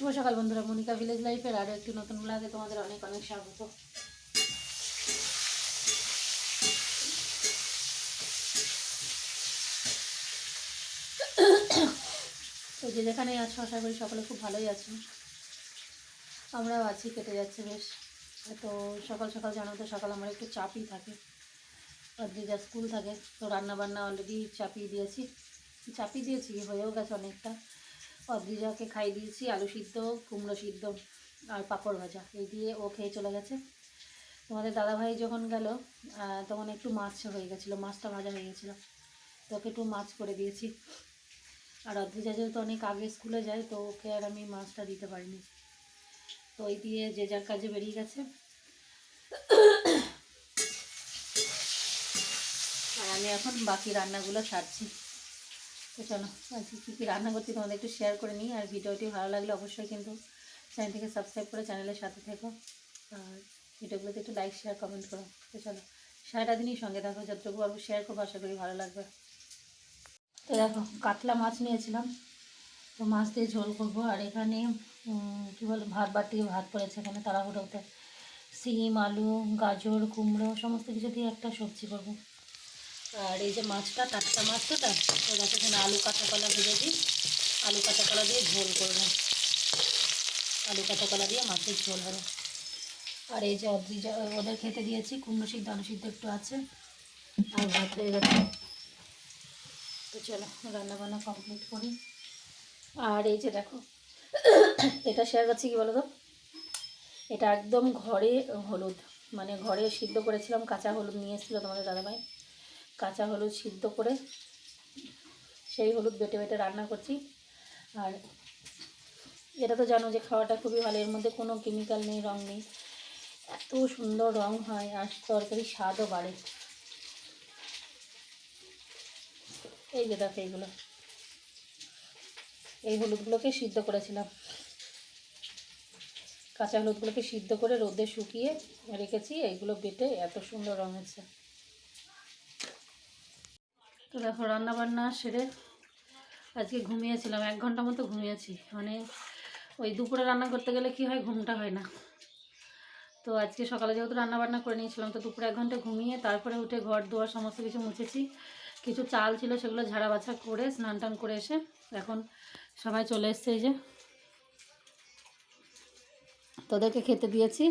শুভ সকাল বন্ধুরা, মনিকা ভিলেজ লাইফের আরও একটি নতুন ব্লগে তোমাদের অনেক অনেক স্বাগত। তো যে যেখানেই আছো, আশা করি সকলে খুব ভালোই আছো। আমরাও আছি, কেটে যাচ্ছে বেশ। তো সকাল সকাল জানো তো, সকাল আমার একটু চাপই থাকে। আর যে যা স্কুল থাকে, তো রান্না বান্না অলরেডি চাপিয়ে দিয়েছি। চাপিয়ে দিয়েছি, হয়েও গেছে অনেকটা। অদ্রিজাকে খাই দিয়েছি, আলু সিদ্ধ, কুমড়ো সিদ্ধ আর পাঁপড় ভাজা। এই দিয়ে ও খেয়ে চলে গেছে। তোমাদের দাদাভাই যখন গেল তখন একটু মাছ হয়ে গেছিল, মাছটা ভাজা হয়ে গেছিল। তো ওকে একটু মাছ করে দিয়েছি। আর অদ্রিজা যেহেতু অনেক আগে স্কুলে যায়, তো ওকে আর আমি মাছটা দিতে পারিনি। তো ওই দিয়ে যে যার কাজে বেরিয়ে গেছে। আর আমি এখন বাকি রান্নাগুলো সারছি। তো চলো আজকে কী কী রান্না করছি তোমাদের একটু শেয়ার করে নিই। আর ভিডিওটি ভালো লাগলে অবশ্যই কিন্তু চ্যানেলটিকে সাবস্ক্রাইব করে চ্যানেলের সাথে থেকো। আর ভিডিওগুলোতে একটু লাইক শেয়ার কমেন্ট করো। তো চলো, সারাটা দিনই সঙ্গে থাকো। যতটুকু পারব শেয়ার করব, আশা করি ভালো লাগবে। তো দেখো, কাতলা মাছ নিয়েছিলাম। তো মাছ দিয়ে ঝোল করব। আর এখানে কী বলে, ভাত বাটি, ভাত পড়েছে এখানে তাড়াহুড়োতে। সিম, আলু, গাজর, কুমড়ো, সমস্ত কিছু দিয়ে একটা সবজি করব। আর এই যে মাছটা, টাটকা মাছ তো দেখো এখানে আলু কাঁচা কলা ভেজে দিই। আলু কাঁচা কলা দিয়ে ঝোল করব। আলু কাঁচা কলা দিয়ে মাছের ঝোল হবে। আর এই যে ওদের খেতে দিয়েছি, কুমড়ো সিদ্ধ, আলু সিদ্ধ একটু আছে। আর ভাত হয়ে গেছে। তো চলো, রান্নাবান্না কমপ্লিট করি। আর এই যে দেখো, এটা শেয়ার করছি কি বলো তো এটা একদম ঘরে হলুদ মানে ঘরে সিদ্ধ করেছিলাম, কাঁচা হলুদ নিয়ে এসেছিল তোমাদের দাদাভাই। কাঁচা হলুদ সিদ্ধ করে সেই হলুদ বেটে বেটে রান্না করছি। আর এটা তো জানো যে খাওয়াটা খুবই ভালো, এর মধ্যে কোনো কেমিক্যাল নেই, রং নেই। এত সুন্দর রং হয়, আর তরকারি স্বাদও বাড়ে। এই যে দেখো এইগুলো। এই হলুদগুলোকে সিদ্ধ করেছিলাম। কাঁচা হলুদগুলোকে সিদ্ধ করে রোদে শুকিয়ে রেখেছি, এইগুলো বেটে এত সুন্দর রং হচ্ছে তো দেখো রান্না বান্না সেরে আজকে ঘুমিয়েছিলাম, এক ঘণ্টা মতো ঘুমিয়েছি। মানে ওই দুপুরে রান্না করতে গেলে কি হয়, ঘুমটা হয় না। তো আজকে সকালে যেহেতু রান্নাবান্না করে নিয়েছিলাম, তো দুপুরে এক ঘণ্টা ঘুমিয়ে তারপরে উঠে ঘর দুয়ার সমস্ত কিছু মুছেছি। কিছু চাল ছিল, সেগুলো ঝাড়া বাছা করে, স্নান টান করে এসে এখন সবাই চলে এসছে এই যে। তোদেরকে খেতে দিয়েছি,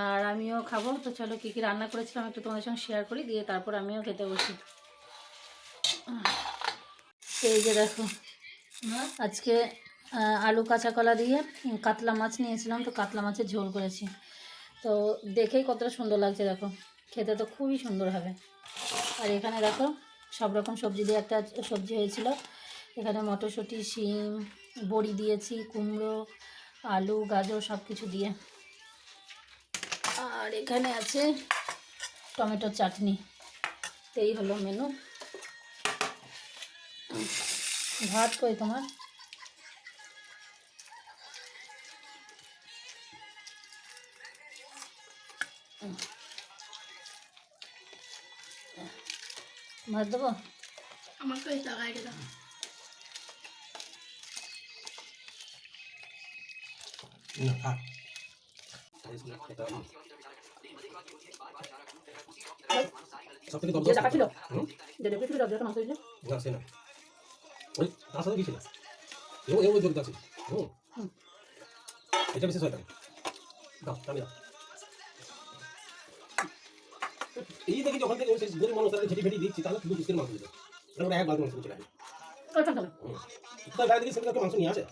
আর আমিও খাব। তো চলো, কী কী রান্না করেছিলাম একটু তোমাদের সঙ্গে শেয়ার করি, দিয়ে তারপর আমিও খেতে বসি। এই যে দেখো, আজকে আলু কাঁচা কলা দিয়ে কাতলা মাছ নিয়েছিলাম, তো কাতলা মাছের ঝোল করেছি। তো দেখেই কতটা সুন্দর লাগছে, দেখো। খেতে তো খুবই সুন্দর হবে। আর এখানে দেখো, সব রকম সবজি দিয়ে একটা সবজি হয়েছিল। এখানে মটরশুঁটি, শিম, বড়ি দিয়েছি, কুমড়ো, আলু, গাজর সব কিছু দিয়ে। আর এখানে আছে টমেটোর চাটনি। এই হলো মেনু। ভাত কই তোমার? ভাত দেবো? আমার তো এটা গাড়ি দাও না থাক। সব থেকে যে টাকা ছিল হুম? যে ডেকে ছিল ডেকে মাছ হয়েছিল না সে না। ওই তার সাথে গেছিল এও এও জড়িত আছে। হুম। এটা বিশেষ হয় তাই দাও আমি দাও। এই দেখি যখন থেকে ওই সেই গরিব মানুষ তাদের ঝেটি ফেটি দিচ্ছি তাহলে বুঝতে মাংস তাহলে এক মাংস চলে আসে। মাংস নিয়ে আসে।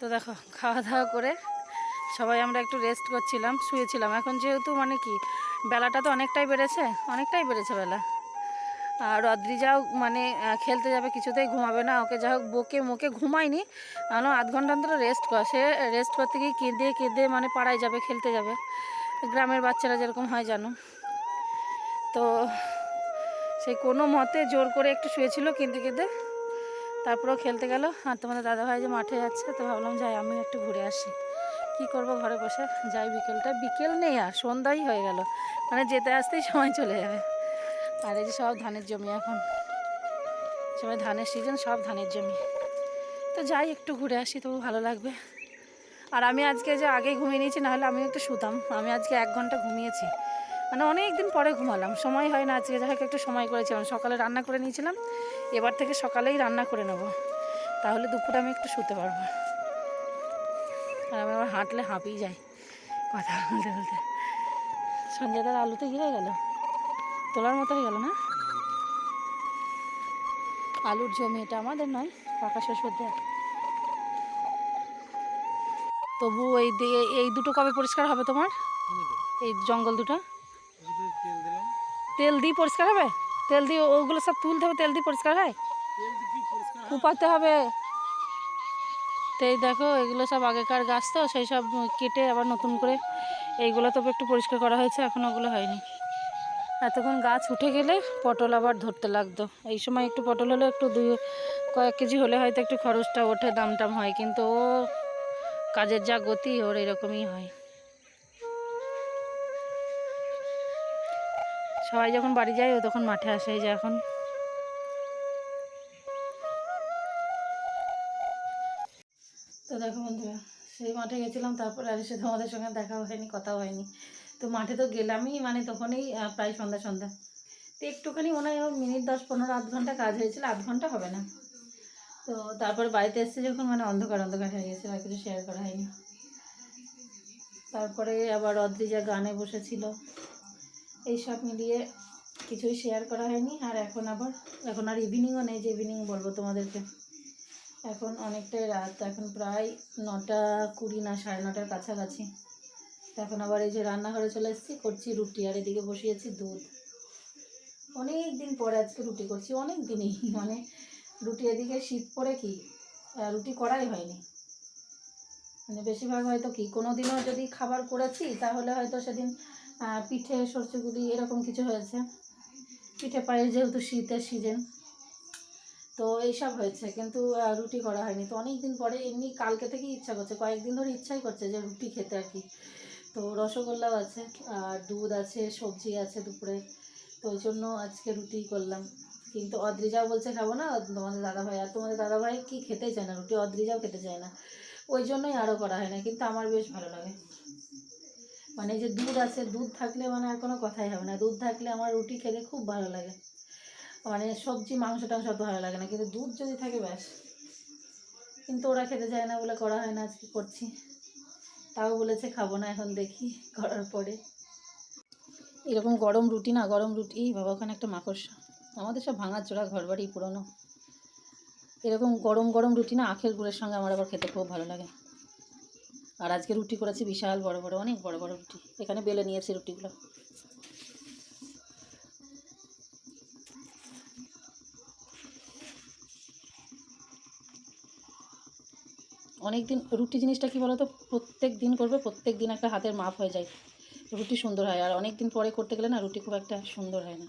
তো দেখো খাওয়া দাওয়া করে সবাই আমরা একটু রেস্ট করছিলাম শুয়েছিলাম। এখন যেহেতু মানে কি বেলাটা তো অনেকটাই বেড়েছে অনেকটাই বেড়েছে বেলা। আর অদ্রিজাও মানে খেলতে যাবে কিছুতেই, ঘুমাবে না, ওকে যা হোক, বকে মুখে ঘুমায়নি কারণ আধ ঘণ্টা অন্তর রেস্ট কর, সে রেস্ট করতে গিয়ে কেঁদে কেঁদে মানে পাড়ায় যাবে, খেলতে যাবে। গ্রামের বাচ্চারা যেরকম হয়, জানো। তো সেই কোনো মতে জোর করে একটু শুয়েছিল, কেঁদে কেঁদে। তারপরেও খেলতে গেল। আর তোমাদের দাদাভাই যে মাঠে যাচ্ছে, তো ভাবলাম, যাই আমি একটু ঘুরে আসি। কি করব, ঘরে বসে? যাই, বিকেলটা, বিকেল নেই আর, সন্ধ্যাই হয়ে গেল। মানে যেতে, আসতেই সময় চলে যাবে। আর এই যে সব ধানের জমি এখন। সময় ধানের সিজন সব ধানের জমি। তো যাই, একটু ঘুরে আসি, তবু ভালো লাগবে। আর আমি আজকে যে আগে ঘুমিয়ে নিয়েছি, নাহলে আমি একটু শুতাম। আমি আজকে এক ঘণ্টা ঘুমিয়েছি। মানে অনেক দিন পরে ঘুমালাম। সময় হয় না আজকে, যাই একটু সময় করেছিলাম। সকালে রান্না করে নিয়েছিলাম। এবার থেকে সকালেই রান্না করে নেব। তাহলে দুপুরে আমি একটু শুতে পারব। আর আমি আবার হাঁটলে হাঁপিয়ে যাই। কথা বলতে বলতে। সঞ্জয়দার আলুতে ঘিরে গেল? তোলার মতো হয়ে গেল না? আলুর জমি, এটা আমাদের নয় কাকা শ্বশুরদের। তবু এই এই দুটো কবে পরিষ্কার হবে তোমার? এই জঙ্গল দুটো? তেল দিয়ে পরিষ্কার হবে? তেল দিয়ে ওগুলো সব তুলতে হবে, তেল দিয়ে পরিষ্কার হয়? কুপাতে হবে। তো এই দেখো, এগুলো সব আগেকার গাছ তো, সেই সব কেটে আবার নতুন করে এইগুলো তবে একটু পরিষ্কার করা হয়েছে, এখন ওগুলো হয়নি। এতক্ষণ গাছ উঠে গেলে পটল আবার ধরতে লাগতো। এই সময় একটু পটল হলে একটু দুই, কয়েক কেজি হলে হয়তো একটু খরচটা ওঠে দাম টাম হয়, কিন্তু ও কাজের যা গতি, ওর এরকমই হয়। সবাই যখন বাড়ি যায়, ও তখন মাঠে আসে যে এখন। তো দেখো বন্ধুরা, সেই মাঠে গেছিলাম, তারপরে আর এসে তোমাদের সঙ্গে দেখা হয়নি, কথাও হয়নি। তো মাঠে তো গেলামই মানে তখনই প্রায় সন্ধ্যা সন্ধ্যা। তো একটুখানি ওর মিনিট দশ, পনেরো, আধ ঘণ্টা কাজ হয়েছিল, আধ ঘণ্টা হবে না। তো তারপর বাড়িতে এসেছে যখন মানে অন্ধকার অন্ধকার হয়ে গেছে, আর কিছু শেয়ার করা হয়নি। তারপরে আবার অদ্রিজা গানে বসেছিল। এইসব মিলিয়ে কিছুই শেয়ার করা হয়নি, আর এখন আবার, এখন আর ইভিনিংও নেই যে ইভিনিং বলব তোমাদেরকে। এখন অনেকটাই রাত, এখন প্রায় নটা কুড়ি না, সাড়ে নটার কাছাকাছি। এখন আবার এই যে রান্নাঘরে চলে এসেছি, করছি রুটি আর এদিকে বসিয়েছি দুধ। অনেক দিন পরে আজকে রুটি করছি অনেক দিনই মানে রুটি এদিকে শীত পড়ে কি রুটি করাই হয়নি। মানে বেশিরভাগ হয়তো কি কোনো দিনও যদি খাবার করেছি, তাহলে হয়তো সেদিন পিঠে সরষেগুলি এরকম কিছু হয়েছে। পিঠে পায়েস যেহেতু শীতের সিজন তো এইসব হয়েছে, কিন্তু রুটি করা হয়নি। তো অনেক দিন পরে এমনি কালকে থেকেই ইচ্ছা করছে, কয়েকদিন ধরে ইচ্ছাই করছে যে রুটি খেতে আর কি। তো রসগোল্লাও আছে, আর দুধ আছে, সবজি আছে দুপুরে। তো ওই জন্য আজকে রুটি করলাম। কিন্তু অদ্রিজাও বলছে, খাব না? তোমাদের দাদাভাই। আর তোমাদের দাদাভাই কি খেতে চায় না? রুটি অদ্রিজাও খেতে চায় না। ওই জন্যই আরও করা হয় না, কিন্তু আমার বেশ ভালো লাগে। মানে যে দুধ আছে, দুধ থাকলে মানে আর কোনো কথাই হবে না। দুধ থাকলে আমার রুটি খেতে খুব ভালো লাগে। মানে সবজি, মাংস টাংস অত ভালো লাগে না। কিন্তু দুধ যদি থাকে, ব্যাস। কিন্তু ওরা খেতে চায় না বলে করা হয় না আজকে, করছি। তাও বলেছে খাব না এখন দেখি করার পরে। এরকম গরম রুটি না, গরম রুটি বাবা ওখানে একটা মাকড়সা। আমাদের সব ভাঙার জোড়া ঘর বাড়ি পুরোনো। এরকম গরম গরম রুটি না, আখের গুড়ের সঙ্গে আমার আবার খেতে খুব ভালো লাগে। আর আজকে রুটি করেছি বিশাল বড় বড়, অনেক বড় বড় রুটি। এখানে বেলে নিয়েছি রুটিগুলো। অনেক দিন রুটি জিনিসটা কী বলো তো প্রত্যেক দিন করবে, প্রত্যেক দিন একটা হাতের মাপ হয়ে যায়। রুটি সুন্দর হয়, আর অনেক দিন পরে করতে গেলে না রুটি খুব একটা সুন্দর হয় না।